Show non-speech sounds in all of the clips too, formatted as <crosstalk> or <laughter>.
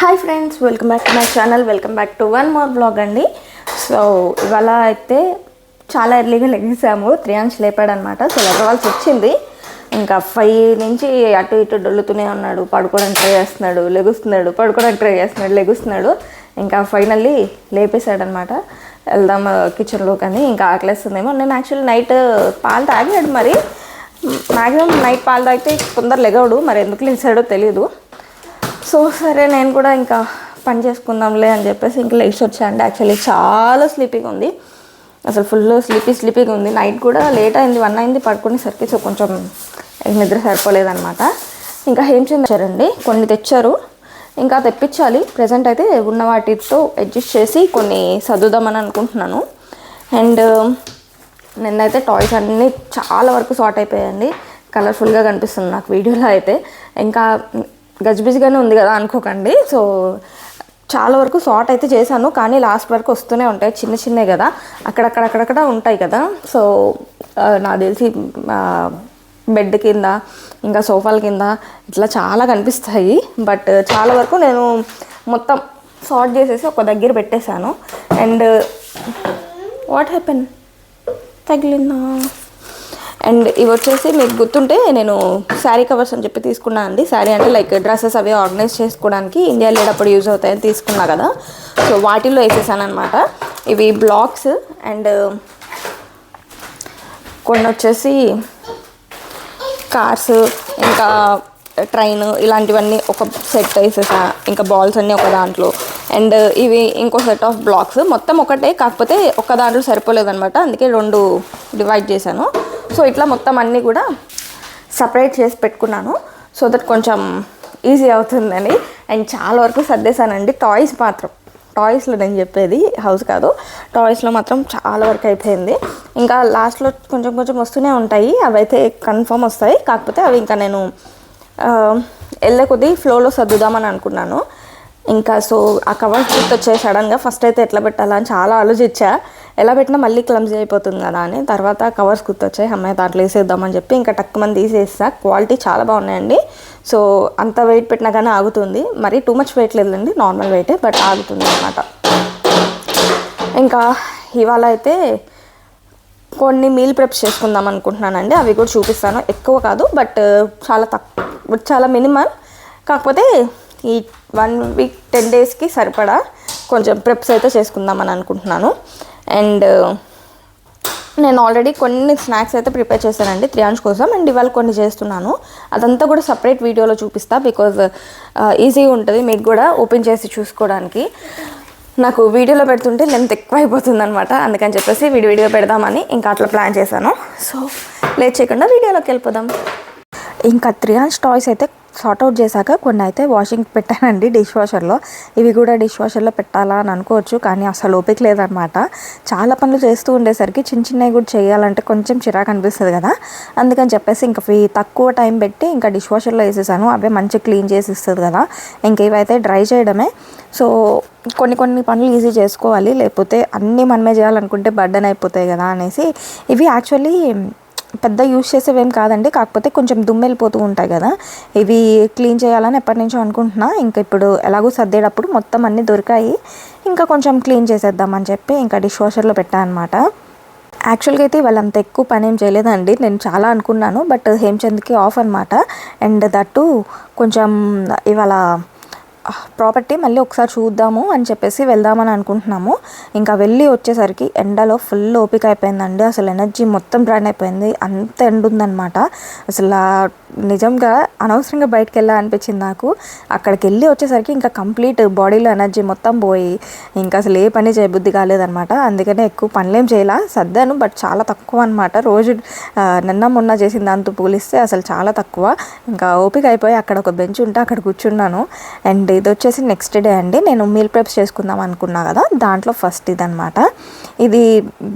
Hi friends welcome back to my channel welcome back to one more blog అండి. So ఇవాళ అయితే చాలా ఎర్లీగా లెగిసాము త్రియాంశ్ లేపాడనమాట. సో లెగవాల్సి వచ్చింది. ఇంకా ఫైవ్ నుంచి అటు ఇటు డొల్లుతూనే ఉన్నాడు పడుకోవడానికి ట్రై చేస్తున్నాడు లెగుస్తున్నాడు పడుకోవడానికి ట్రై చేస్తున్నాడు లెగుస్తున్నాడు. ఇంకా ఫైనల్లీ లేపేశాడనమాట. వెళ్దాం కిచెన్లో కానీ ఇంకా ఆకలేస్తుందేమో. నేను యాక్చువల్లీ నైట్ పాలు తాగాడు మరి. మ్యాక్సిమం నైట్ పాలు తాగితే కొందరు లెగవడు. మరి ఎందుకు లేచాడో తెలియదు సో సరే నేను కూడా ఇంకా పని చేసుకుందాంలే అని చెప్పేసి ఇంకా లేచి వచ్చాయండి యాక్చువల్లీ చాలా స్లీపీగా ఉంది. అసలు ఫుల్ స్లీపీ స్లీపీగా ఉంది. నైట్ కూడా లేట్ అయింది వన్ అయింది. పడుకునేసరికి సో కొంచెం నిద్ర సరిపోలేదనమాట ఇంకా ఏం చేయించారండి కొన్ని తెచ్చారు. ఇంకా తెప్పించాలి. ప్రజెంట్ అయితే ఉన్న వాటితో అడ్జస్ట్ చేసి కొన్ని సర్దుదామని అనుకుంటున్నాను. అండ్ నిన్నైతే టాయ్స్ అన్నీ చాలా వరకు సార్ట్ అయిపోయాయండి. కలర్ఫుల్గా కనిపిస్తుంది నాకు వీడియోలో అయితే. ఇంకా గజిబిజిగానే ఉంది కదా అనుకోకండి. సో చాలా వరకు సార్ట్ అయితే చేశాను కానీ లాస్ట్ వరకు వస్తూనే ఉంటాయి చిన్న చిన్నవి కదా. అక్కడక్కడ అక్కడక్కడ ఉంటాయి కదా. సో నాకు తెలిసి బెడ్ కింద ఇంకా సోఫాల కింద ఇట్లా చాలా కనిపిస్తాయి. బట్ చాలా వరకు నేను మొత్తం సార్ట్ చేసేసి ఒక దగ్గర పెట్టేశాను. And what happen? తగిలిందా? అండ్ ఇవి వచ్చేసి మీకు గుర్తుంటే నేను శారీ కవర్స్ అని చెప్పి తీసుకున్నాను అండి. శారీ అంటే లైక్ డ్రెస్సెస్ అవి ఆర్గనైజ్ చేసుకోవడానికి ఇండియా లేడప్పుడు యూజ్ అవుతాయని తీసుకున్నా కదా. సో వాటిల్లో వేసేసాను అనమాట ఇవి బ్లాక్స్ అండ్ కొన్ని వచ్చేసి కార్స్ ఇంకా ట్రైన్ ఇలాంటివన్నీ ఒక సెట్ వేసేసా. ఇంకా బాల్స్ అన్నీ ఒక దాంట్లో. అండ్ ఇవి ఇంకో సెట్ ఆఫ్ బ్లాక్స్. మొత్తం ఒకటే కాకపోతే ఒక దాంట్లో సరిపోలేదనమాట అందుకే రెండు డివైడ్ చేశాను. సో ఇట్లా మొత్తం అన్నీ కూడా సపరేట్ చేసి పెట్టుకున్నాను. సో దట్ కొంచెం ఈజీ అవుతుందని. అండ్ చాలా వరకు సర్దేశానండి. టాయ్స్ మాత్రం. టాయ్స్లో నేను చెప్పేది హౌస్ కాదు. టాయ్స్లో మాత్రం చాలా వరకు అయిపోయింది. ఇంకా లాస్ట్లో కొంచెం కొంచెం వస్తూనే ఉంటాయి. అవైతే కన్ఫర్మ్ వస్తాయి. కాకపోతే అవి ఇంకా నేను వెళ్ళే కొద్దీ ఫ్లోలో సర్దుదామని అనుకున్నాను. ఇంకా సో ఆ కవర్స్ గుర్తొచ్చాయి సడన్గా ఫస్ట్ అయితే ఎట్లా పెట్టాలా అని చాలా ఆలోచించా. ఎలా పెట్టినా మళ్ళీ క్లమ్జీ అయిపోతుంది కదా అని. తర్వాత కవర్స్ గుర్తొచ్చాయి అమ్మాయి దాంట్లో వేసేద్దామని చెప్పి ఇంకా టక్కున తీసేస్తా క్వాలిటీ చాలా బాగున్నాయండి. సో అంత వెయిట్ పెట్టినా కానీ ఆగుతుంది. మరి టూ మచ్ వెయిట్ లేదండి నార్మల్ వెయిటే బట్ ఆగుతుంది అనమాట ఇంకా ఇవాళ అయితే కొన్ని మీల్ ప్రెప్స్ చేసుకుందాం అనుకుంటున్నానండి. అవి కూడా చూపిస్తాను. ఎక్కువ కాదు బట్ uh, చాలా తక్కువ చాలా మినిమల్ కాకపోతే ఈ వన్ వీక్ టెన్ డేస్కి సరిపడా కొంచెం ప్రెప్స్ అయితే చేసుకుందామని అనుకుంటున్నాను. అండ్ నేను ఆల్రెడీ కొన్ని స్నాక్స్ అయితే ప్రిపేర్ చేశానండి త్రియాంష్ కోసం. అండ్ ఇవాళ కొన్ని చేస్తున్నాను. అదంతా కూడా సపరేట్ వీడియోలో చూపిస్తా బికాజ్ ఈజీగా ఉంటుంది. మీకు కూడా ఓపెన్ చేసి చూసుకోవడానికి. నాకు వీడియోలో పెడుతుంటే లెంత్ ఎక్కువ అయిపోతుంది అనమాట అందుకని చెప్పేసి వీడియో వీడియో పెడదామని ఇంకా అట్లా ప్లాన్ చేశాను. సో లేట్ చేయకుండా వీడియోలోకి వెళ్ళిపోదాం. ఇంకా త్రియాన్స్ టాయ్స్ అయితే సార్ట్ అవుట్ చేశాక కొన్ని అయితే వాషింగ్ పెట్టానండి డిష్ వాషర్లో. ఇవి కూడా డిష్ వాషర్లో పెట్టాలా అని అనుకోవచ్చు కానీ అసలు ఓపిక లేదనమాట చాలా పనులు చేస్తూ ఉండేసరికి చిన్న చిన్నవి కూడా చేయాలంటే కొంచెం చిరాకు అనిపిస్తుంది కదా. అందుకని చెప్పేసి ఇంకా ఇవి తక్కువ టైం పెట్టి ఇంకా డిష్ వాషర్లో వేసేసాను. అవే మంచిగా క్లీన్ చేసి ఇస్తుంది కదా. ఇంకా ఇవైతే డ్రై చేయడమే. సో కొన్ని కొన్ని పనులు ఈజీ చేసుకోవాలి. లేకపోతే అన్నీ మనమే చేయాలనుకుంటే బర్డన్ అయిపోతాయి కదా అనేసి ఇవి యాక్చువల్లీ పెద్ద యూజ్ చేసేవేం కాదండి. కాకపోతే కొంచెం దుమ్మెళ్ళిపోతూ ఉంటాయి కదా. ఇవి క్లీన్ చేయాలని ఎప్పటి నుంచో అనుకుంటున్నా. ఇంకా ఇప్పుడు ఎలాగో సర్దేటప్పుడు మొత్తం అన్నీ దొరికాయి. ఇంకా కొంచెం క్లీన్ చేసేద్దామని చెప్పి ఇంకా డిష్ వాషర్లో పెట్టాను అనమాట యాక్చువల్గా అయితే వాళ్ళు అంత ఎక్కువ పని ఏం చేయలేదండి. నేను చాలా అనుకున్నాను. బట్ హేమచంద్కి ఆఫ్ అనమాట అండ్ దట్టు కొంచెం ఇవాళ ప్రాపర్టీ మళ్ళీ ఒకసారి చూద్దాము అని చెప్పేసి వెళ్దామని అనుకుంటున్నాము. ఇంకా వెళ్ళి వచ్చేసరికి ఎండలో ఫుల్ ఓపిక అయిపోయిందండి. అసలు ఎనర్జీ మొత్తం డ్రైన్ అయిపోయింది. అంత ఎండ ఉందన్నమాట. అసలు నిజంగా అనవసరంగా బయటకు వెళ్ళాలనిపించింది నాకు. అక్కడికి వెళ్ళి వచ్చేసరికి ఇంకా కంప్లీట్ బాడీలో ఎనర్జీ మొత్తం పోయి ఇంకా అసలు ఏ పని చేయబుద్ధి కాలేదన్నమాట. అందుకనే ఎక్కువ పనులేం చేయాల? సర్దాను బట్ చాలా తక్కువ అనమాట రోజు నిన్న మొన్న చేసిన దాంతో పోలిస్తే అసలు చాలా తక్కువ. ఇంకా ఓపిక అయిపోయి అక్కడ ఒక బెంచ్ ఉంటే అక్కడ కూర్చున్నాను. అండ్ ఇది వచ్చేసి నెక్స్ట్ డే అండి. నేను మీల్ ప్రెప్స్ చేసుకుందాం అనుకున్నా కదా దాంట్లో ఫస్ట్ ఇదనమాట ఇది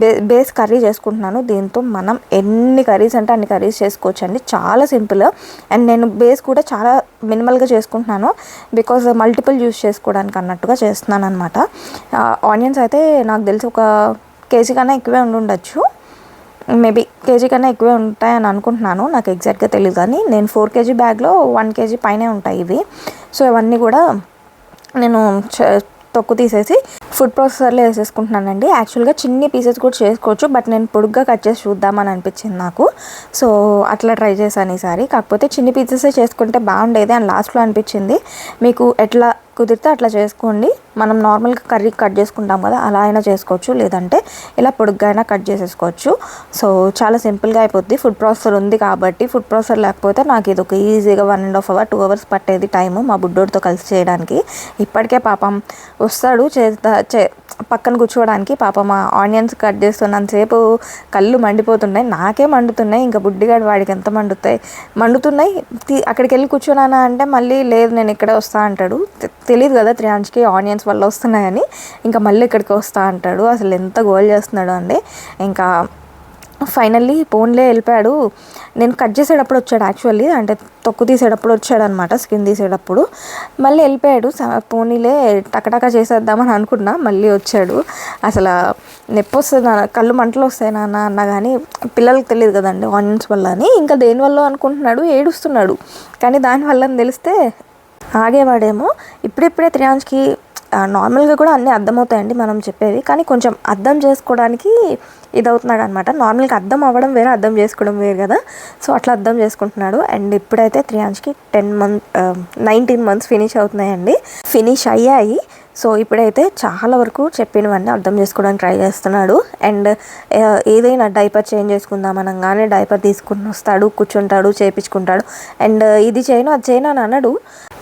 బే బేస్ కర్రీ చేసుకుంటున్నాను. దీంతో మనం ఎన్ని కర్రీస్ అంటే అన్ని కర్రీస్ చేసుకోవచ్చు అండి చాలా సింపుల్ అండ్ నేను బేస్ కూడా చాలా మినిమల్గా చేసుకుంటున్నాను. బికాజ్ మల్టిపుల్ యూస్ చేసుకోవడానికి అన్నట్టుగా చేస్తున్నాను అనమాట ఆనియన్స్ అయితే నాకు తెలిసి ఒక కేజీ కన్నా ఎక్కువే ఉండి ఉండొచ్చు మేబీ కేజీ కన్నా ఎక్కువే ఉంటాయని అనుకుంటున్నాను. నాకు ఎగ్జాక్ట్గా తెలియదు కానీ నేను ఫోర్ కేజీ బ్యాగ్లో వన్ కేజీ పైనే ఉంటాయి ఇవి. సో ఇవన్నీ కూడా నేను చ- తొక్కు తీసేసి ఫుడ్ ప్రాసెసర్లో వేసేసుకుంటున్నానండి. యాక్చువల్గా చిన్ని పీసెస్ కూడా చేసుకోవచ్చు బట్ నేను పొడుగ్గా కట్ చేసి చూద్దామని అనిపించింది నాకు. సో అట్లా ట్రై చేశాను ఈసారి. కాకపోతే చిన్ని పీసెసే చేసుకుంటే బాగుండేది అండ్ లాస్ట్లో అనిపించింది. మీకు ఎట్లా కుదిరితే అట్లా చేసుకోండి. మనం నార్మల్గా కర్రీ కట్ చేసుకుంటాం కదా అలా అయినా చేసుకోవచ్చు. లేదంటే ఇలా పొడుగ్గా అయినా కట్ చేసేసుకోవచ్చు. సో చాలా సింపుల్గా అయిపోద్ది. ఫుడ్ ప్రాసెసర్ ఉంది కాబట్టి ఫుడ్ ప్రాసెసర్ లేకపోతే నాకు ఇది ఒక ఈజీగా one and half hour two hours పట్టేది టైము మా బుడ్డోడితో కలిసి చేయడానికి. ఇప్పటికే పాపం వస్తాడు చేస్తా చే పక్కన కూర్చోవడానికి. పాపం ఆ ఆనియన్స్ కట్ చేస్తున్నంతసేపు కళ్ళు మండిపోతున్నాయి. నాకే మండుతున్నాయి. ఇంకా బుడ్డిగాడు వాడికి ఎంత మండుతాయి? మండుతున్నాయి. అక్కడికి వెళ్ళి కూర్చున్నానా అంటే మళ్ళీ లేదు నేను ఇక్కడే వస్తా అంటాడు. తెలియదు కదా త్రియాంజ్కి ఆనియన్స్ వల్ల వస్తున్నాయని ఇంకా మళ్ళీ ఇక్కడికి వస్తా అంటాడు. అసలు ఎంత గోల్ చేస్తున్నాడు అండి. ఇంకా ఫైనల్లీ పోన్లే వెళ్ళిపోయాడు. నేను కట్ చేసేటప్పుడు వచ్చాడు యాక్చువల్లీ. అంటే తొక్కు తీసేటప్పుడు వచ్చాడు అనమాట స్కిన్ తీసేటప్పుడు. మళ్ళీ వెళ్ళిపోయాడు. పోనీలే టకటకా చేసేద్దామని అనుకున్నా మళ్ళీ వచ్చాడు. అసలు నొప్పి వస్తుంది కళ్ళు మంటలు వస్తాయి నాన్న అన్నా కానీ పిల్లలకు తెలియదు కదండి ఆనియన్స్ వల్ల అని. ఇంకా దేనివల్ల అనుకుంటున్నాడు? ఏడుస్తున్నాడు. కానీ దానివల్ల తెలిస్తే ఆగేవాడేమో. ఇప్పుడిప్పుడే త్రియాంజ్కి నార్మల్గా కూడా అన్నీ అర్థమవుతాయండి మనం చెప్పేది. కానీ కొంచెం అర్థం చేసుకోవడానికి ఇది అవుతున్నాడు అనమాట నార్మల్గా అర్థం అవ్వడం వేరే అర్థం చేసుకోవడం వేరు కదా. సో అట్లా అర్థం చేసుకుంటున్నాడు. అండ్ ఇప్పుడైతే త్రియాంజ్కి ten month nineteen months finish అవుతున్నాయండి. ఫినిష్ అయ్యాయి. సో ఇప్పుడైతే చాలా వరకు చెప్పినవన్నీ అర్థం చేసుకోవడానికి ట్రై చేస్తున్నాడు. అండ్ ఏదైనా డైపర్ చేంజ్ చేసుకుందాం అనగానే డైపర్ తీసుకుని వస్తాడు కూర్చుంటాడు చేపించుకుంటాడు. అండ్ ఇది చేయను అది చేయను అని అనడు.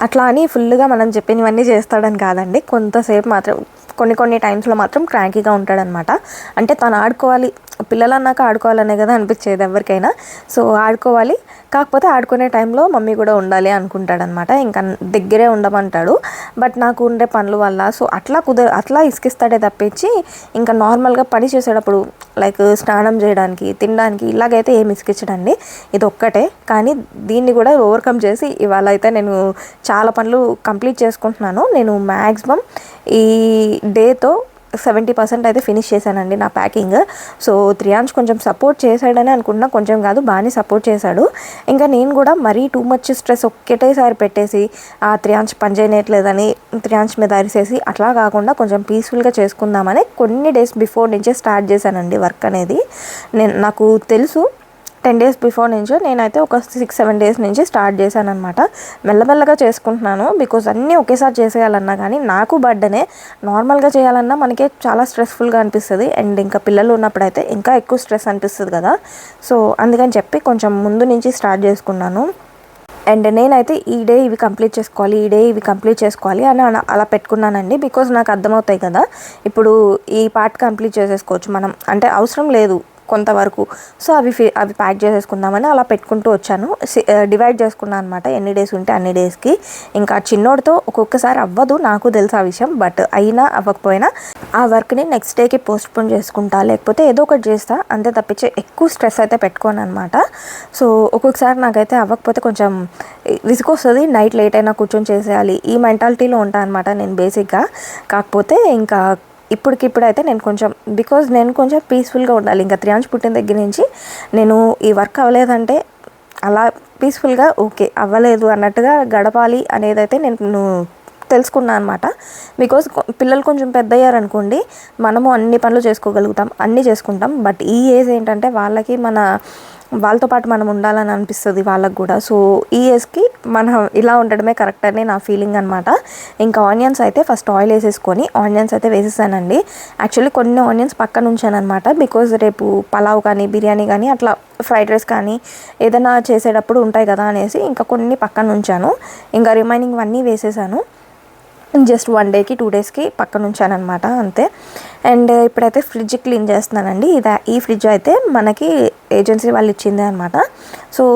అట్లా అని ఫుల్గా మనం చెప్పినవన్నీ చేస్తాడని కాదండి. కొంతసేపు మాత్రం కొన్ని కొన్ని టైమ్స్లో మాత్రం క్రాంకీగా ఉంటాడనమాట. అంటే తను ఆడుకోవాలి పిల్లలు అన్నాక ఆడుకోవాలనే కదా అనిపించేది ఎవరికైనా. సో ఆడుకోవాలి. కాకపోతే ఆడుకునే టైంలో మమ్మీ కూడా ఉండాలి అనుకుంటాడనమాట. ఇంకా దగ్గరే ఉండమంటాడు. బట్ నాకు ఉండే పనుల వల్ల సో అట్లా కుదర అట్లా ఇసుకిస్తాడే తప్పించి ఇంకా నార్మల్గా పని చేసేటప్పుడు లైక్ స్నానం చేయడానికి తినడానికి ఇలాగైతే ఏమి ఇసుకించడండి ఇది ఒక్కటే కానీ దీన్ని కూడా ఓవర్కమ్ చేసి ఇవాళ అయితే నేను చాలా పనులు కంప్లీట్ చేసుకుంటున్నాను. నేను మ్యాక్సిమం ఈ డేతో సెవెంటీ పర్సెంట్ అయితే ఫినిష్ చేశానండి నా ప్యాకింగ్. సో త్రియాంష్ కొంచెం సపోర్ట్ చేశాడని అనుకున్నా కొంచెం కాదు బాగానే సపోర్ట్ చేశాడు. ఇంకా నేను కూడా మరీ టూ మచ్ స్ట్రెస్ ఒక్కటేసారి పెట్టేసి ఆ త్రియాంష్ పని చేయట్లేదని త్రియాంశ్ మీద అరిసేసి అట్లా కాకుండా కొంచెం పీస్ఫుల్గా చేసుకుందామని కొన్ని డేస్ బిఫోర్ నుంచే స్టార్ట్ చేశానండి వర్క్ అనేది. నేను నాకు తెలుసు టెన్ డేస్ బిఫోర్ నుంచి నేనైతే ఒక సిక్స్ సెవెన్ డేస్ నుంచి స్టార్ట్ చేశాను అనమాట మెల్లమెల్లగా చేసుకుంటున్నాను. బికాజ్ అన్నీ ఒకేసారి చేసేయాలన్నా కానీ నాకు బర్త్డేనే నార్మల్గా చేయాలన్నా మనకి చాలా స్ట్రెస్ఫుల్గా అనిపిస్తుంది. అండ్ ఇంకా పిల్లలు ఉన్నప్పుడైతే ఇంకా ఎక్కువ స్ట్రెస్ అనిపిస్తుంది కదా. సో అందుకని చెప్పి కొంచెం ముందు నుంచి స్టార్ట్ చేసుకున్నాను. అండ్ నేనైతే ఈ డే ఇవి కంప్లీట్ చేసుకోవాలి ఈ డే ఇవి కంప్లీట్ చేసుకోవాలి అని అలా- అలా పెట్టుకున్నానండి. బికాజ్ నాకు అర్థమవుతాయి కదా. ఇప్పుడు ఈ పార్ట్ కంప్లీట్ చేసేసుకోవచ్చు మనం. అంటే అవసరం లేదు. కొంతవరకు. సో అవి అవి ప్యాక్ చేసేసుకుందామని అలా పెట్టుకుంటూ వచ్చాను. డివైడ్ చేసుకున్నాను అనమాట ఎన్ని డేస్ ఉంటే అన్ని డేస్కి. ఇంకా చిన్నోడితో ఒక్కొక్కసారి అవ్వదు నాకు తెలుసు ఆ విషయం. బట్ అయినా అవ్వకపోయినా ఆ వర్క్ని నెక్స్ట్ డేకి పోస్ట్పోన్ చేసుకుంటా లేకపోతే ఏదో ఒకటి చేస్తా. అంతే తప్పించి ఎక్కువ స్ట్రెస్ అయితే పెట్టుకోను అనమాట సో ఒక్కొక్కసారి నాకైతే అవ్వకపోతే కొంచెం విసుకొస్తుంది నైట్ లేట్ అయినా కూర్చొని చేసేయాలి. ఈ మెంటాలిటీలో ఉంటాను అనమాట నేను బేసిక్గా. కాకపోతే ఇంకా ఇప్పటికిప్పుడు అయితే నేను కొంచెం బికాజ్ నేను కొంచెం పీస్ఫుల్గా ఉండాలి. ఇంకా త్రియాంశ్ పుట్టిన దగ్గర నుంచి నేను ఈ వర్క్ అవ్వలేదంటే అలా పీస్ఫుల్గా ఓకే అవ్వలేదు అన్నట్టుగా గడపాలి అనేది అయితే నేను తెలుసుకున్నాను అనమాట బికాజ్ పిల్లలు కొంచెం పెద్ద అయ్యారనుకోండి మనము అన్ని పనులు చేసుకోగలుగుతాం అన్నీ చేసుకుంటాం. బట్ ఈ ఏజ్ ఏంటంటే వాళ్ళకి మన వాళ్ళతో పాటు మనం ఉండాలని అనిపిస్తుంది వాళ్ళకు కూడా. సో ఈ ఏజ్కి మనం ఇలా ఉండడమే కరెక్ట్ అని నా ఫీలింగ్ అనమాట ఇంకా ఆనియన్స్ అయితే ఫస్ట్ ఆయిల్ వేసేసుకొని ఆనియన్స్ అయితే వేసేసానండి. యాక్చువల్లీ కొన్ని ఆనియన్స్ పక్కన ఉంచానమాట అనమాట బికాజ్ రేపు పలావ్ కానీ బిర్యానీ కానీ అట్లా ఫ్రైడ్ రైస్ కానీ ఏదైనా చేసేటప్పుడు ఉంటాయి కదా అనేసి ఇంకా కొన్ని పక్కన ఉంచాను. ఇంకా రిమైనింగ్ అన్నీ వేసేసాను. జస్ట్ వన్ డేకి టూ డేస్కి పక్కన ఉంచానమాట అంతే. అండ్ ఇప్పుడైతే ఫ్రిడ్జ్ క్లీన్ చేస్తున్నానండి. ఇది ఈ ఫ్రిడ్జ్ అయితే మనకి ఏజెన్సీ వాళ్ళు ఇచ్చిందే అనమాట సో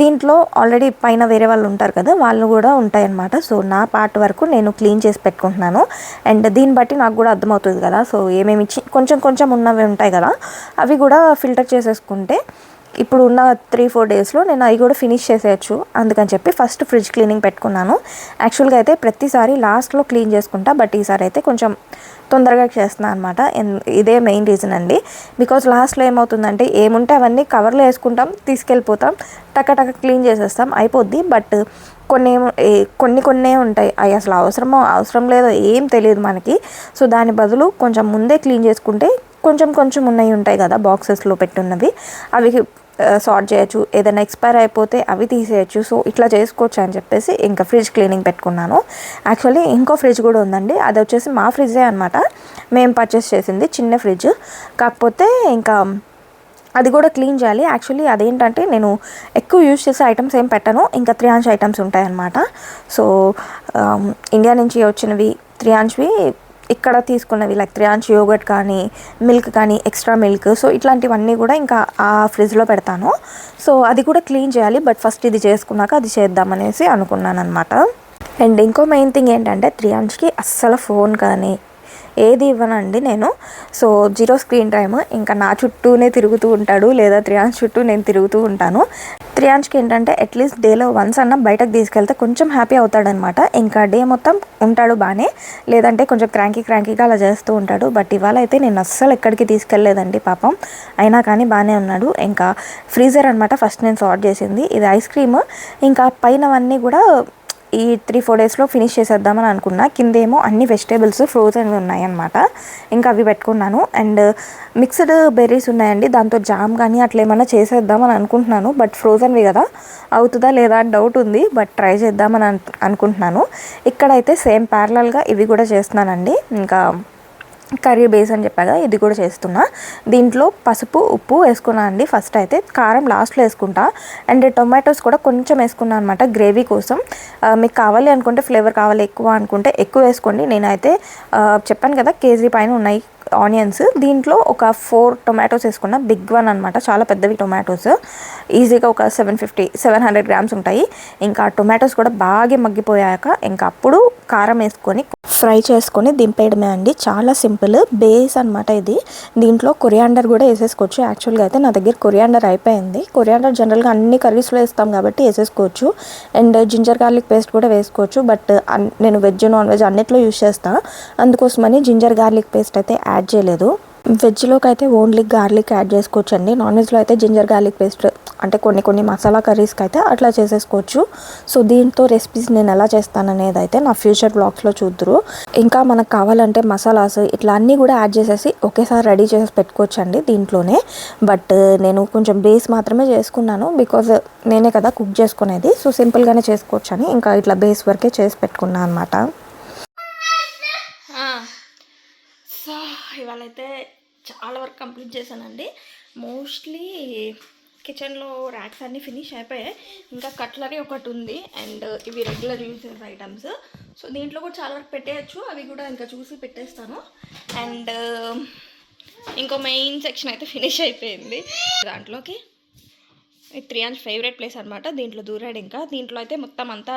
దీంట్లో ఆల్రెడీ పైన వేరే వాళ్ళు ఉంటారు కదా వాళ్ళు కూడా ఉంటాయన్నమాట. సో నా పార్ట్ వరకు నేను క్లీన్ చేసి పెట్టుకుంటున్నాను. అండ్ దీన్ని బట్టి నాకు కూడా అర్థమవుతుంది కదా. సో ఏమేమి ఇచ్చి కొంచెం కొంచెం ఉన్నవి ఉంటాయి కదా అవి కూడా ఫిల్టర్ చేసేసుకుంటే ఇప్పుడు ఉన్న త్రీ ఫోర్ డేస్లో నేను అవి కూడా ఫినిష్ చేసేయచ్చు. అందుకని చెప్పి ఫస్ట్ ఫ్రిడ్జ్ క్లీనింగ్ పెట్టుకున్నాను. యాక్చువల్గా అయితే ప్రతిసారి లాస్ట్లో క్లీన్ చేసుకుంటా బట్ ఈసారి అయితే కొంచెం తొందరగా చేస్తున్నాను అనమాట ఇదే మెయిన్ రీజన్ అండి. బికాజ్ లాస్ట్లో ఏమవుతుందంటే ఏముంటే అవన్నీ కవర్లో వేసుకుంటాం తీసుకెళ్ళిపోతాం టక టక క్లీన్ చేసేస్తాం అయిపోద్ది. బట్ కొన్ని కొన్ని కొన్ని కొన్నే ఉంటాయి. అవి అసలు అవసరమో అవసరం లేదో ఏం తెలియదు మనకి. సో దాని బదులు కొంచెం ముందే క్లీన్ చేసుకుంటే కొంచెం కొంచెం ఉన్నాయి ఉంటాయి కదా బాక్సెస్లో పెట్టున్నవి. అవి సార్ట్ చేయొచ్చు. ఏదైనా ఎక్స్పైర్ అయిపోతే అవి తీసేయచ్చు. సో ఇట్లా చేసుకోవచ్చు అని చెప్పేసి ఇంకా ఫ్రిడ్జ్ క్లీనింగ్ పెట్టుకున్నాను. యాక్చువల్లీ ఇంకో ఫ్రిడ్జ్ కూడా ఉందండి. అది వచ్చేసి మా ఫ్రిడ్జే అనమాట మేము పర్చేస్ చేసింది చిన్న ఫ్రిడ్జ్ కాకపోతే ఇంకా అది కూడా క్లీన్ చేయాలి. యాక్చువల్లీ అదేంటంటే నేను ఎక్కువ యూజ్ చేసే ఐటమ్స్ ఏం పెట్టను. ఇంకా త్రియాంశ్ ఐటమ్స్ ఉంటాయన్నమాట. సో ఇండియా నుంచి వచ్చినవి త్రియాంశ్వి ఇక్కడ తీసుకున్నవి లైక్ త్రియాంశ్ యోగట్ కానీ మిల్క్ కానీ ఎక్స్ట్రా మిల్క్ సో ఇట్లాంటివన్నీ కూడా ఇంకా ఆ ఫ్రిడ్జ్లో పెడతాను. సో అది కూడా క్లీన్ చేయాలి. బట్ ఫస్ట్ ఇది చేసుకున్నాక అది చేద్దామనేసి అనుకున్నాను అనమాట అండ్ ఇంకో మెయిన్ థింగ్ ఏంటంటే త్రియాంష్కి అస్సలు ఫోన్ కానీ ఏది ఇవ్వనండి నేను. So zero screen time. ఇంకా నా చుట్టూనే తిరుగుతూ ఉంటాడు లేదా త్రియాంష్ చుట్టూ నేను తిరుగుతూ ఉంటాను. త్రియాంష్కి ఏంటంటే అట్లీస్ట్ డేలో వన్స్ అన్న బయటకు తీసుకెళ్తే కొంచెం హ్యాపీ అవుతాడనమాట. ఇంకా డే మొత్తం ఉంటాడు బాగానే లేదంటే కొంచెం క్రాంకీ క్రాంకీగా అలా చేస్తూ ఉంటాడు. బట్ ఇవాళ అయితే నేను అస్సలు ఎక్కడికి తీసుకెళ్ళలేదండి పాపం. అయినా కానీ బాగానే ఉన్నాడు. ఇంకా ఫ్రీజర్ అనమాట ఫస్ట్ నేను సార్ట్ చేసింది. ఇది ఐస్ క్రీమ్. ఇంకా పైనవన్నీ కూడా ఈ త్రీ ఫోర్ డేస్లో ఫినిష్ చేసేద్దామని అనుకున్నా. కిందేమో అన్ని వెజిటేబుల్స్ ఫ్రోజన్ ఉన్నాయన్నమాట. ఇంకా అవి పెట్టుకున్నాను. అండ్ మిక్స్డ్ బెర్రీస్ ఉన్నాయండి. దాంతో జామ్ కానీ అట్లా ఏమైనా చేసేద్దామని అనుకుంటున్నాను. బట్ ఫ్రోజన్వి కదా. అవుతుందా లేదా అని డౌట్ ఉంది. బట్ ట్రై చేద్దామని అను అనుకుంటున్నాను. ఇక్కడైతే సేమ్ ప్యారలల్గా ఇవి కూడా చేస్తున్నానండి. ఇంకా కర్రీ బేస్ అని చెప్పాగా ఇది కూడా చేస్తున్నా. దీంట్లో పసుపు ఉప్పు వేసుకున్నా అండి ఫస్ట్ అయితే. కారం లాస్ట్లో వేసుకుంటా. అండ్ టొమాటోస్ కూడా కొంచెం వేసుకున్నా అనమాట గ్రేవీ కోసం. మీకు కావాలి అనుకుంటే ఫ్లేవర్ కావాలి ఎక్కువ అనుకుంటే ఎక్కువ వేసుకోండి. నేనైతే చెప్పాను కదా కేజీ పైన ఉన్నాయి. ఆనియన్స్. దీంట్లో ఒక ఫోర్ టొమాటోస్ వేసుకున్న. బిగ్ వన్ అనమాట చాలా పెద్దవి టొమాటోస్. ఈజీగా ఒక seven fifty seven hundred grams ఉంటాయి. ఇంకా టొమాటోస్ కూడా బాగా మగ్గిపోయాక ఇంకా అప్పుడు కారం వేసుకొని ఫ్రై చేసుకొని దింపేయడమే అండి. చాలా సింపుల్ బేస్ అనమాట ఇది. దీంట్లో కొరియాండర్ కూడా వేసేసుకోవచ్చు. యాక్చువల్గా అయితే నా దగ్గర కొరియాండర్ అయిపోయింది. కొరియాండర్ జనరల్గా అన్ని కర్రీస్లో వేస్తాం కాబట్టి వేసేసుకోవచ్చు. అండ్ జింజర్ గార్లిక్ పేస్ట్ కూడా వేసుకోవచ్చు. బట్ అన్- నేను వెజ్ నాన్ వెజ్ అన్నిట్లో యూస్ చేస్తాను అందుకోసమని జింజర్ గార్లిక్ పేస్ట్ అయితే యాడ్ చేయలేదు. వెజ్లోకి అయితే ఓన్లీ గార్లిక్ యాడ్ చేసుకోవచ్చు అండి నాన్ వెజ్లో అయితే జింజర్ గార్లిక్ పేస్ట్ అంటే కొన్ని కొన్ని మసాలా కర్రీస్కి అయితే అట్లా చేసేసుకోవచ్చు. సో దీంతో రెసిపీస్ నేను ఎలా చేస్తాను అనేది అయితే నా ఫ్యూచర్ బ్లాగ్స్లో చూద్దరు. ఇంకా మనకు కావాలంటే మసాలాస్ ఇట్లా అన్నీ కూడా యాడ్ చేసేసి ఒకేసారి రెడీ చేసి పెట్టుకోవచ్చు అండి దీంట్లోనే. బట్ నేను కొంచెం బేస్ మాత్రమే చేసుకున్నాను బికాజ్ నేనే కదా కుక్ చేసుకునేది. సో సింపుల్గానే చేసుకోవచ్చు అని ఇంకా ఇట్లా బేస్ వరకే చేసి పెట్టుకున్నాను అనమాట సో ఇవాళ అయితే చాలా వరకు కంప్లీట్ చేశానండి. మోస్ట్లీ కిచెన్లో ర్యాక్స్ అన్నీ ఫినిష్ అయిపోయాయి. ఇంకా కట్లరీ ఒకటి ఉంది అండ్ ఇవి రెగ్యులర్ యూజ్ చేసే ఐటమ్స్. సో దీంట్లో కూడా చాలా వరకు పెట్టేయచ్చు. అవి కూడా ఇంకా చూసి పెట్టేస్తాను. అండ్ ఇంకో మెయిన్ సెక్షన్ అయితే ఫినిష్ అయిపోయింది. దాంట్లోకి ఇది ఫేవరెట్ ప్లేస్ అనమాట దీంట్లో దూరాడు ఇంకా. దీంట్లో అయితే మొత్తం అంతా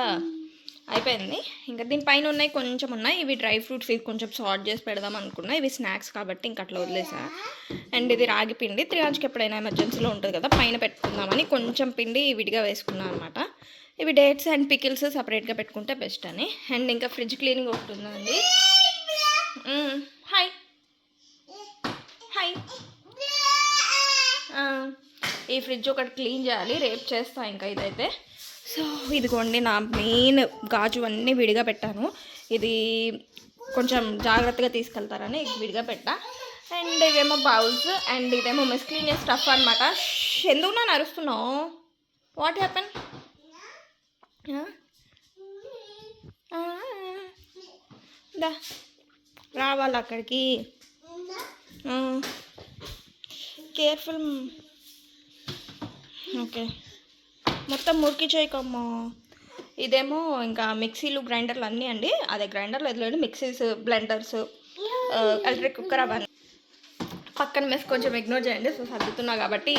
అయిపోయింది. ఇంకా దీనిపైన ఉన్నాయి కొంచెం ఉన్నాయి. ఇవి డ్రై ఫ్రూట్స్ ఇవి కొంచెం సార్ట్ చేసి పెడదాం అనుకున్నా. ఇవి స్నాక్స్ కాబట్టి ఇంకా అట్లా వదిలేసా. అండ్ ఇది రాగి పిండి. త్రియాంజ్కి ఎప్పుడైనా ఎమర్జెన్సీలో ఉంటుంది కదా పైన పెట్టుకుందామని కొంచెం పిండి విడిగా వేసుకున్నాను అనమాట ఇవి డేట్స్ అండ్ పికిల్స్ సపరేట్గా పెట్టుకుంటే బెస్ట్ అని. అండ్ ఇంకా ఫ్రిడ్జ్ క్లీనింగ్ ఒకటి ఉందండి. హాయ్ హాయ్ ఈ ఫ్రిడ్జ్ ఒకటి క్లీన్ చేయాలి. రేపు చేస్తా ఇంకా ఇదైతే. సో ఇదిగోండి నా మెయిన్ గాజు అన్నీ విడిగా పెట్టాను. ఇది కొంచెం జాగ్రత్తగా తీసుకెళ్తారని ఇది విడిగా పెట్టా. అండ్ ఇవేమో బౌల్స్ అండ్ ఇదేమో మిస్క్లీనియస్ స్టఫ్ అనమాట ఎందుకు నన్ను అరుస్తున్నావు? వాట్ హ్యాపెన్ ah, దా రావాలి అక్కడికి. Ah, కేర్ఫుల్ ఓకే మొత్తం మురికి చేయకమ్మా ఇదేమో ఇంకా మిక్సీలు గ్రైండర్లు అన్నీ అండి. అదే గ్రైండర్లు ఎదురు మిక్సీస్ బ్లెండర్స్ ఎలక్ట్రిక్ కుక్కర్ అవన్నీ. పక్కన మెస్ కొంచెం ఇగ్నోర్ చేయండి సో సర్దుతున్నా కాబట్టి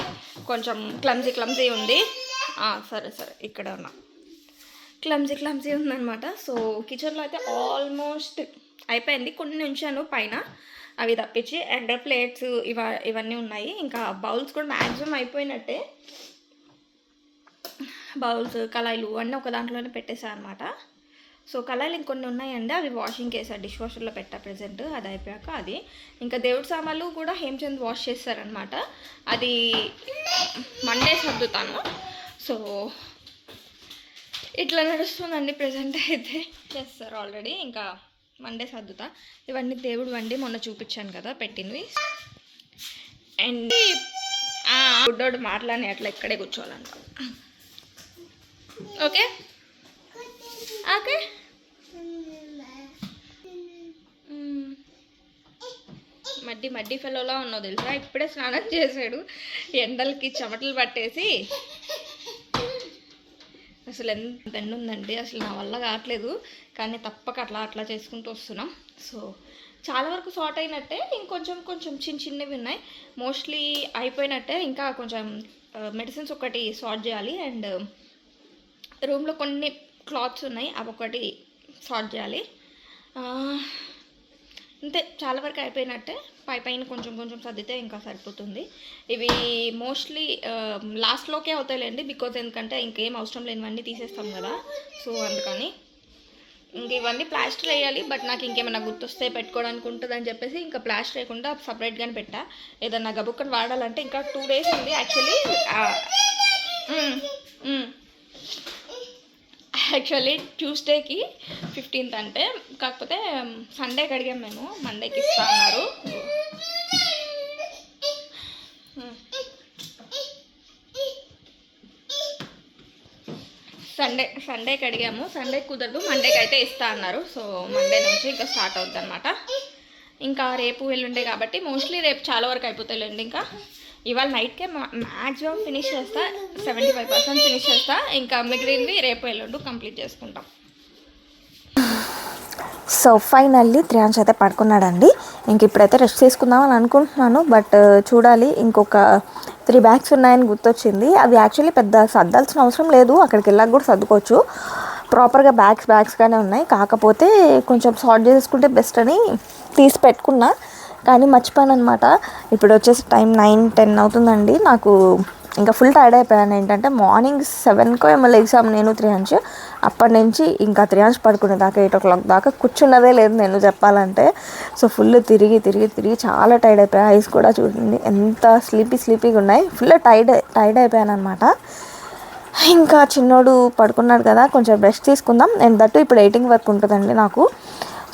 కొంచెం క్లమ్జీ క్లమ్జీ ఉంది. సరే సరే ఇక్కడ ఉన్నా. క్లమ్జీ క్లమ్జీ ఉందన్నమాట. సో కిచెన్లో అయితే ఆల్మోస్ట్ అయిపోయింది. కొన్ని ఉంచాను పైన. అవి తప్పించి అండ్ ప్లేట్స్ ఇవ ఇవన్నీ ఉన్నాయి. ఇంకా బౌల్స్ కూడా మ్యాక్సిమం అయిపోయినట్టే. బౌల్స్ కళాయిలు అన్నీ ఒక దాంట్లోనే పెట్టేశాను అనమాట సో కళాయిలు ఇంకొన్ని ఉన్నాయండి. అవి వాషింగ్ చేశారు డిష్ వాషర్లో పెట్టా ప్రజెంట్ అది అయిపోయాక అది. ఇంకా దేవుడి సామాన్లు కూడా హేమచంద్ వాష్ చేస్తారనమాట అది మండే సర్దుతాను. సో ఇట్లా నడుస్తుందండి ప్రజెంట్ అయితే. చేస్తారు ఆల్రెడీ ఇంకా మండే సర్దుతా. ఇవన్నీ దేవుడు వండి మొన్న చూపించాను కదా పెట్టినవి. అండ్ గుడ్డోడు మాట్లాడి అట్లా ఇక్కడే కూర్చోవాలంట ఓకే? ఓకే? మడ్డి మడ్డి ఫెలోలా ఉన్నావు తెలుసా? ఇప్పుడే స్నానం చేశాడు. ఎండలకి చెమటలు పట్టేసి. అసలు ఎంత ఎండ ఉందండి? అసలు నా వల్ల కావట్లేదు. కానీ తప్పక అట్లా అట్లా చేసుకుంటూ వస్తున్నాం. సో చాలా వరకు సార్ట్ అయినట్టే ఇంకొంచెం కొంచెం చిన్న చిన్నవి ఉన్నాయి. మోస్ట్లీ అయిపోయినట్టే ఇంకా కొంచెం మెడిసిన్స్ ఒకటి సార్ట్ చేయాలి. అండ్ రూమ్లో కొన్ని క్లాత్స్ ఉన్నాయి అవి ఒకటి సార్ట్ చేయాలి. అంతే చాలా వరకు అయిపోయినట్టే. పై పైన కొంచెం కొంచెం సర్దితే ఇంకా సరిపోతుంది. ఇవి మోస్ట్లీ లాస్ట్లోకే అవుతాయిలేండి బికాజ్ ఎందుకంటే ఇంకేం అవసరం లేనివన్నీ తీసేస్తాం కదా. సో అందుకని ఇంక ఇవన్నీ ప్లాస్టర్ వేయాలి బట్ నాకు ఇంకేమైనా గుర్తొస్తే పెట్టుకోవడానికి ఉంటుంది అని చెప్పేసి ఇంకా ప్లాస్టర్ వేయకుండా సపరేట్గానే పెట్టా. ఏదన్నా గబుక్కని వాడాలంటే ఇంకా టూ డేస్ ఉంది యాక్చువల్లీ యాక్చువల్లీ ట్యూస్డేకి ఫిఫ్టీన్త్ అంటే కాకపోతే సండేకి అడిగాం మేము. మండేకి ఇస్తా అన్నారు. సండే సండేకి అడిగాము. సండే కుదరదు మండేకి అయితే ఇస్తా అన్నారు. సో మండే నుంచి ఇంకా స్టార్ట్ అవుద్ది అనమాట ఇంకా రేపు ఎల్లుండే కాబట్టి మోస్ట్లీ రేపు చాలా వరకు అయిపోతాయి ఇంకా. ఇవాళ నైట్కే మ్యాక్సిమం ఫినిష్ చేస్తా. సెవెంటీ ఫైవ్ పర్సెంట్ ఫినిష్ చేస్తా. ఇంకా మిగిలింది రేపు ఎల్లుండు కంప్లీట్ చేసుకుంటాం. సో ఫైనల్లీ త్రియాంశ అయితే పడుకున్నాడండి. ఇంక ఇప్పుడైతే రెస్ట్ తీసుకుందాం అని అనుకుంటున్నాను. బట్ uh, చూడాలి ఇంకొక త్రీ బ్యాగ్స్ ఉన్నాయని గుర్తొచ్చింది. అవి యాక్చువల్లీ పెద్ద సర్దాల్సిన అవసరం లేదు. అక్కడికి వెళ్ళాక కూడా సర్దుకోవచ్చు. ప్రాపర్గా బ్యాగ్స్ బ్యాగ్స్గానే ఉన్నాయి. కాకపోతే కొంచెం సార్ట్ చేసుకుంటే బెస్ట్ అని తీసి పెట్టుకున్నా. కానీ మర్చిపోయాను అనమాట ఇప్పుడు వచ్చేసి టైం నైన్ టెన్ అవుతుందండి. నాకు ఇంకా ఫుల్ టైర్డ్ అయిపోయాను. ఏంటంటే మార్నింగ్ సెవెన్కో ఏమో ఎగ్జామ్ నేను త్రీ అంచ్ అప్పటి నుంచి ఇంకా త్రీ అంచ్ పడుకునే దాకా ఎయిట్ ఓ క్లాక్ దాకా కూర్చున్నదే లేదు నేను చెప్పాలంటే. సో ఫుల్ తిరిగి తిరిగి తిరిగి చాలా టైర్డ్ అయిపోయా. ఐస్ కూడా చూడండి ఎంత స్లీపీ స్లీపీగా ఉన్నాయి. ఫుల్ టైర్డ్ టైర్డ్ అయిపోయాను అనమాట ఇంకా చిన్నోడు పడుకున్నాడు కదా కొంచెం బ్రష్ తీసుకుందాం. నేను దట్టు ఇప్పుడు ఎయిటింగ్ వర్క్ ఉంటుందండి నాకు.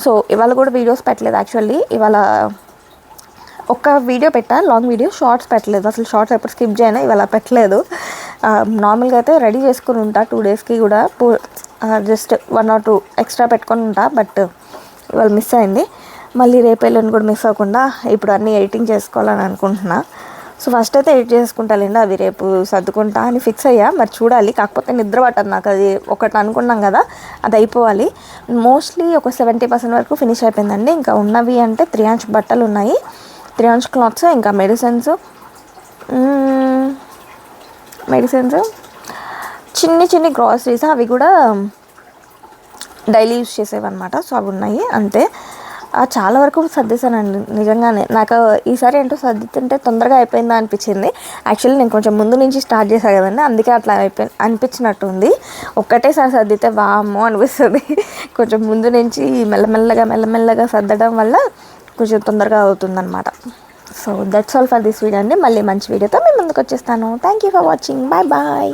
సో ఇవాళ కూడా వీడియోస్ పెట్టలేదు యాక్చువల్లీ ఇవాళ ఒక వీడియో పెట్టా లాంగ్ వీడియో షార్ట్స్ పెట్టలేదు. అసలు షార్ట్స్ ఎప్పుడు స్కిప్ చేయను ఇవాళ పెట్టలేదు. నార్మల్గా అయితే రెడీ చేసుకుని ఉంటా టూ డేస్కి కూడా just one or two extra పెట్టుకొని ఉంటా బట్ ఇవాళ మిస్ అయింది. మళ్ళీ రేపు ఎల్లుండి కూడా మిస్ అవ్వకుండా ఇప్పుడు అన్నీ ఎడిటింగ్ చేసుకోవాలని అనుకుంటున్నా. సో ఫస్ట్ అయితే ఎడిట్ చేసుకుంటాలేండి అవి రేపు సర్దుకుంటా అని ఫిక్స్ అయ్యా. మరి చూడాలి కాకపోతే నిద్ర పట్టదు నాకు. అది ఒకటి అనుకున్నాం కదా అది అయిపోవాలి. మోస్ట్లీ ఒక సెవెంటీ పర్సెంట్ వరకు ఫినిష్ అయిపోయిందండి. ఇంకా ఉన్నవి అంటే త్రీ అంచ్ బట్టలు ఉన్నాయి. త్రీ క్లాత్స్ ఇంకా మెడిసిన్స్ మెడిసిన్స్ hmm, చిన్ని చిన్ని గ్రాసరీస్ అవి కూడా డైలీ యూస్ చేసేవన్నమాట. సో అవి ఉన్నాయి. అంతే. చాలా వరకు సర్దేశానండి. నిజంగానే. నాకు ఈసారి ఏంటో సర్దుతుంటే తొందరగా అయిపోయిందా అనిపించింది. యాక్చువల్లీ నేను కొంచెం ముందు నుంచి స్టార్ట్ చేశాను కదండి. అందుకే అట్లా అయిపోయి అనిపించినట్టు ఉంది ఒక్కటేసారి సర్దితే వామో అనిపిస్తుంది. <laughs> కొంచెం ముందు నుంచి మెల్లమెల్లగా మెల్లమెల్లగా సర్దడం వల్ల కొంచెం తొందరగా అవుతుందన్నమాట. So that's all for this video అండి. మళ్ళీ మంచి వీడియోతో మేము ముందుకు వచ్చేస్తాను. Thank you for watching bye bye